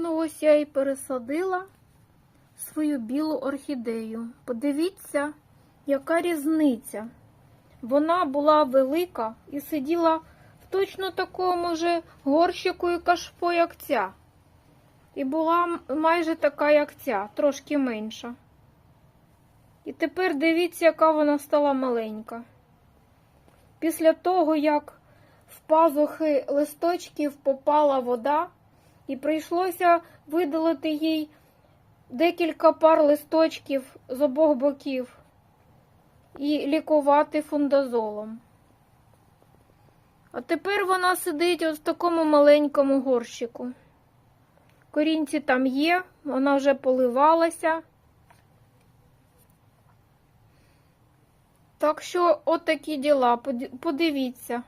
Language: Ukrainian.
Ну, ось я і пересадила свою білу орхідею. Подивіться, яка різниця. Вона була велика і сиділа в точно такому же горщику і кашпо, як ця. І була майже така, як ця, трошки менша. І тепер дивіться, яка вона стала маленька. Після того, як в пазухи листочків попала вода, і прийшлося видалити їй декілька пар листочків з обох боків і лікувати фундазолом. А тепер вона сидить ось в такому маленькому горщику. Корінці там є, вона вже поливалася. Так що от такі діла. Подивіться.